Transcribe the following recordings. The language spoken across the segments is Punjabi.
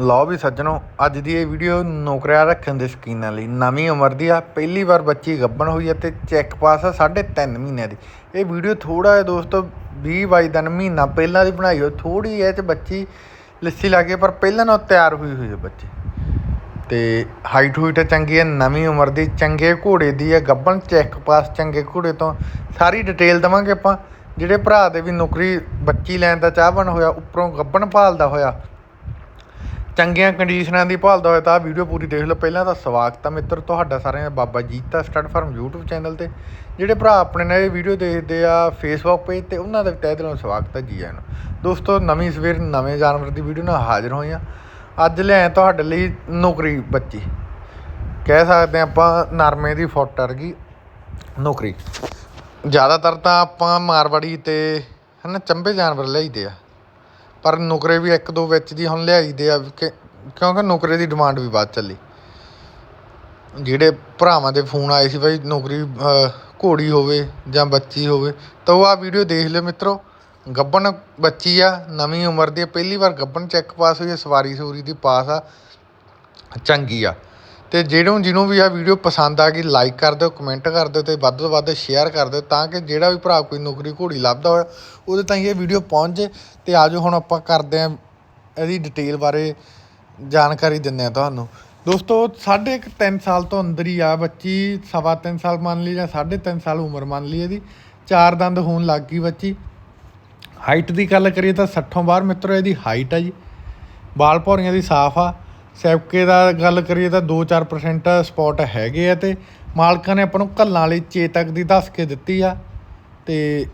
ਲਓ ਵੀ ਸੱਜਣੋ, ਅੱਜ ਦੀ ਇਹ ਵੀਡੀਓ ਨੌਕਰਿਆ ਰੱਖਣ ਦੇ ਸ਼ਕੀਨਾਂ ਲਈ। ਨਵੀਂ ਉਮਰ ਦੀ ਆ, ਪਹਿਲੀ ਵਾਰ ਬੱਚੀ ਗੱਭਣ ਹੋਈ ਹੈ ਤੇ ਚੈੱਕ ਪਾਸ ਆ 3.5 ਮਹੀਨਿਆਂ ਦੀ। ਇਹ ਵੀਡੀਓ ਥੋੜਾ ਜਿਹਾ ਦੋਸਤੋ 20 22 ਦਿਨ ਮਹੀਨਾ ਪਹਿਲਾਂ ਦੀ ਬਣਾਈ ਹੋ ਥੋੜੀ ਹੈ ਚ ਬੱਚੀ ਲੱਸੀ ਲੱਗੇ ਪਰ ਪਹਿਲਾਂ ਨਾਲ ਤਿਆਰ ਹੋਈ ਹੋਈ ਹੈ ਬੱਚੀ। ਤੇ ਹਾਈਟ ਹੂਈਟ ਚੰਗੀ ਹੈ ਨਵੀਂ ਉਮਰ ਦੀ ਚੰਗੇ ਘੋੜੇ ਦੀ ਹੈ ਗੱਬਣ ਚੈੱਕ ਪਾਸ ਚੰਗੇ ਘੋੜੇ ਤੋਂ। ਸਾਰੀ ਡਿਟੇਲ ਦਵਾਂਗੇ ਆਪਾਂ, ਜਿਹੜੇ ਭਰਾ ਦੇ ਵੀ ਨੌਕਰੀ ਬੱਚੀ ਲੈਣ ਦਾ ਚਾਹਵਨ ਹੋਇਆ, ਉੱਪਰੋਂ ਗੱਬਣ ਭਾਲਦਾ ਹੋਇਆ ਚੰਗੀਆਂ ਕੰਡੀਸ਼ਨਾਂ ਦੀ ਭਾਲਦਾ ਹੋਇਆ ਤਾਂ ਆਹ ਵੀਡੀਓ ਪੂਰੀ ਦੇਖ ਲਓ। ਪਹਿਲਾਂ ਤਾਂ ਸਵਾਗਤ ਹੈ ਮਿੱਤਰ, ਤੁਹਾਡਾ ਸਾਰਿਆਂ ਦਾ Baba Jita stud farm YouTube channel ਤੇ। ਜਿਹੜੇ ਭਰਾ ਆਪਣੇ ਨਾਲ ਇਹ ਵੀਡੀਓ ਦੇਖਦੇ ਆ ਫੇਸਬੁੱਕ ਪੇਜ ਤੇ, ਉਹਨਾਂ ਦਾ ਵੀ ਤਹਿ ਦਿਲੋਂ ਸਵਾਗਤ ਹੈ ਜੀ ਆਇਆਂ ਨੂੰ। ਦੋਸਤੋ, ਨਵੀਂ ਸਵੇਰ, ਨਵੇਂ ਜਾਨਵਰ ਦੀ ਵੀਡੀਓ ਨਾਲ ਹਾਜ਼ਰ ਹੋਏ ਆ। ਅੱਜ ਲਿਆਏ ਤੁਹਾਡੇ ਲਈ ਨੌਕਰੀ ਬੱਚੀ। ਕਹਿ ਸਕਦੇ ਹਾਂ ਆਪਾਂ ਨਰਮੇ ਦੀ ਫੁੱਟ ਵਰਗੀ ਨੌਕਰੀ। ਜ਼ਿਆਦਾਤਰ ਤਾਂ ਆਪਾਂ ਮਾਰਵਾੜੀ ਤੇ ਹਨਾ, ਚੰਬੇ ਜਾਨਵਰ ਲਿਆਈਦੇ ਆ। ਪਰ ਨੁਕਰੇ ਵੀ ਇੱਕ ਦੋ ਵਿੱਚ ਦੀ ਹੁਣ ਲਿਆਈਦੇ ਆ ਕਿ- ਕਿਉਂਕਿ ਨੁਕਰੇ ਦੀ ਡਿਮਾਂਡ ਵੀ ਵੱਧ ਚੱਲੀ। ਜਿਹੜੇ ਭਰਾਵਾਂ ਦੇ ਫੋਨ ਆਏ ਸੀ ਬਈ ਨੌਕਰੀ ਅਹ, ਘੋੜੀ ਹੋਵੇ ਜਾਂ ਬੱਚੀ ਹੋਵੇ ਤਾਂ ਉਹ ਆ ਵੀਡੀਓ ਦੇਖ ਲਿਓ ਮਿੱਤਰੋ। ਗੱਬਣ ਬੱਚੀ ਆ ਨਵੀਂ ਉਮਰ ਦੀ ਆ, ਪਹਿਲੀ ਵਾਰ ਗੱਬਣ ਚੈੱਕ ਪਾਸ ਹੋਈ ਆ ਸਵਾਰੀ ਸੂਰੀ ਦੀ ਪਾਸ ਆ ਚੰਗੀ ਆ। ਤੇ ਜਿਹਨੂੰ ਜਿਹਨੂੰ ਵੀ ਆ ਵੀਡੀਓ ਪਸੰਦ ਆ ਗਈ ਲਾਈਕ ਕਰ ਦਿਓ ਕਮੈਂਟ ਕਰ ਦਿਓ ਤੇ ਵੱਧ ਤੋਂ ਵੱਧ ਸ਼ੇਅਰ ਕਰ ਦਿਓ ਤਾਂ ਕਿ ਜਿਹੜਾ ਵੀ ਭਰਾ ਕੋਈ ਨੌਕਰੀ ਘੋੜੀ ਲੱਭਦਾ ਹੋਇਆ, ਉਹਦੇ ਤਾਈਂ ਇਹ ਵੀਡੀਓ ਪਹੁੰਚ ਜੇ ਤੇ ਆਜੋ ਹੁਣ ਆਪਾਂ ਕਰਦੇ ਆਂ ਇਹਦੀ ਡਿਟੇਲ ਬਾਰੇ ਜਾਣਕਾਰੀ ਦਿੰਦੇ ਆ ਤੁਹਾਨੂੰ। ਦੋਸਤੋ, ਸਾਢੇ ਕੁ ਤਿੰਨ ਸਾਲ ਤੋਂ ਅੰਦਰ ਹੀ ਆ ਬੱਚੀ, ਸਵਾ ਤਿੰਨ ਸਾਲ ਮੰਨ ਲਈ ਜਾਂ ਸਾਢੇ ਤਿੰਨ ਸਾਲ ਉਮਰ ਮੰਨ ਲਈ ਇਹਦੀ, ਚਾਰ ਦੰਦ ਹੋਣ ਲੱਗ ਗਈ ਬੱਚੀ। ਹਾਈਟ ਦੀ ਗੱਲ ਕਰੀਏ ਤਾਂ 60 ਬਾਹਰ ਮਿੱਤਰੋ ਇਹਦੀ ਹਾਈਟ ਆ ਜੀ। ਬਾਲ ਭੌਰੀਆਂ ਦੀ ਸਾਫ਼ ਆ। ਸੈਬਕੇ ਦਾ ਗੱਲ ਕਰੀਏ ਤਾਂ 2-4% ਸਪੌਟ ਹੈਗੇ ਆ ਤੇ ਮਾਲਕਾਂ ਨੇ ਆਪਾਂ ਨੂੰ ਘੱਲਾਂ ਵਾਲੀ ਚੇਤਕ ਦੀ ਦੱਸ ਕੇ ਦਿੱਤੀ ਆ ਤੇ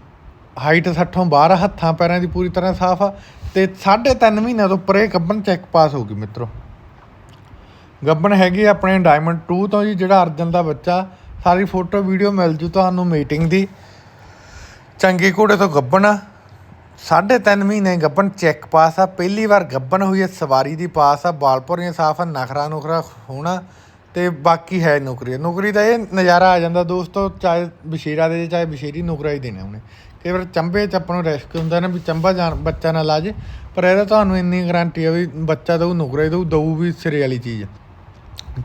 ਹਾਈਟ 60 ਬਾਹਰ ਹੱਥਾਂ ਪੈਰਾਂ ਦੀ ਪੂਰੀ ਤਰ੍ਹਾਂ ਸਾਫ਼ ਆ ਤੇ 3.5 ਮਹੀਨਿਆਂ ਤੋਂ ਉੱਪਰ ਇਹ ਗੱਬਨ ਚੈੱਕ ਪਾਸ ਹੋ ਗਈ ਮਿੱਤਰੋ। ਗੱਬਨ ਹੈਗੀ ਆਪਣੇ ਡਾਇਮੰਡ 2 ਤੋਂ ਜੀ, ਜਿਹੜਾ ਅਰਜਨ ਦਾ ਬੱਚਾ। ਸਾਰੀ ਫੋਟੋ ਵੀਡੀਓ ਮਿਲ ਜੂ ਤੁਹਾਨੂੰ ਮੀਟਿੰਗ ਦੀ। ਚੰਗੇ ਘੋੜੇ ਤੋਂ ਗੱਬਨ ਆ। ਸਾਢੇ ਤਿੰਨ ਮਹੀਨੇ ਗੱਬਨ ਚੈੱਕ ਪਾਸ ਆ, ਪਹਿਲੀ ਵਾਰ ਗੱਬਨ ਹੋਈ ਹੈ ਸਵਾਰੀ ਦੀ ਪਾਸ ਆ ਬਾਲਪੁਰੀਆਂ ਸਾਫ਼ ਆ, ਨਖਰਾ ਨੁਖਰਾ ਹੋਣਾ ਤੇ ਬਾਕੀ ਹੈ ਨੌਕਰੀ। ਨੌਕਰੀ ਦਾ ਇਹ ਨਜ਼ਾਰਾ ਆ ਜਾਂਦਾ ਦੋਸਤੋ, ਚਾਹੇ ਬਸ਼ੀਰਾ ਦੇ ਚਾਹੇ ਬਸ਼ੀਰੀ ਨੌਕਰਾ ਹੀ ਦੇਣਾ ਉਹਨੇ। ਕਈ ਵਾਰ ਚੰਬੇ ਚ ਆਪਾਂ ਨੂੰ ਰਿਸਕ ਹੁੰਦਾ ਨਾ ਵੀ ਚੰਬਾ ਜਾਣ, ਬੱਚਾ ਨਾ ਲਾ ਜੇ ਪਰ ਇਹਦਾ ਤੁਹਾਨੂੰ ਇੰਨੀ ਗਾਰੰਟੀ ਆ ਵੀ ਬੱਚਾ ਦਊ, ਨੌਕਰਾ ਹੀ ਦਊ ਦਊ ਵੀ ਸਿਰੇ ਵਾਲੀ ਚੀਜ਼ ਆ।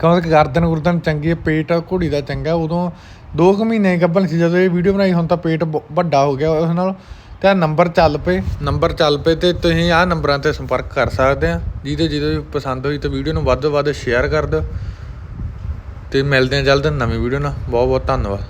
ਕਿਉਂਕਿ ਗਰਦਨ ਗੁਰਦਨ ਚੰਗੀ ਹੈ ਪੇਟ ਘੋੜੀ ਦਾ ਚੰਗਾ, ਉਦੋਂ 2 ਕੁ ਮਹੀਨੇ ਗੱਭਣ ਸੀ, ਜਦੋਂ ਇਹ ਵੀਡੀਓ ਬਣਾਈ, ਹੁਣ ਤਾਂ ਪੇਟ ਬ- ਵੱਡਾ ਹੋ ਗਿਆ ਉਸ ਨਾਲ। ਤਾਂ ਨੰਬਰ ਚੱਲ ਪਏ। ਨੰਬਰ ਚੱਲ ਪਏ ਤੇ ਤੁਸੀਂ ਆਹ ਨੰਬਰਾਂ ਤੇ ਸੰਪਰਕ ਕਰ ਸਕਦੇ ਆ। ਜਿਹਦੇ ਜਿਹਦੇ ਵੀ ਪਸੰਦ ਹੋਈ ਤਾਂ ਵੀਡੀਓ ਨੂੰ ਵੱਧ ਤੋਂ ਵੱਧ ਸ਼ੇਅਰ ਕਰ ਦਿਓ। ਤੇ ਮਿਲਦੇ ਆ ਜਲਦ ਨਵੀਂ ਵੀਡੀਓ ਨਾਲ। ਬਹੁਤ ਬਹੁਤ ਧੰਨਵਾਦ।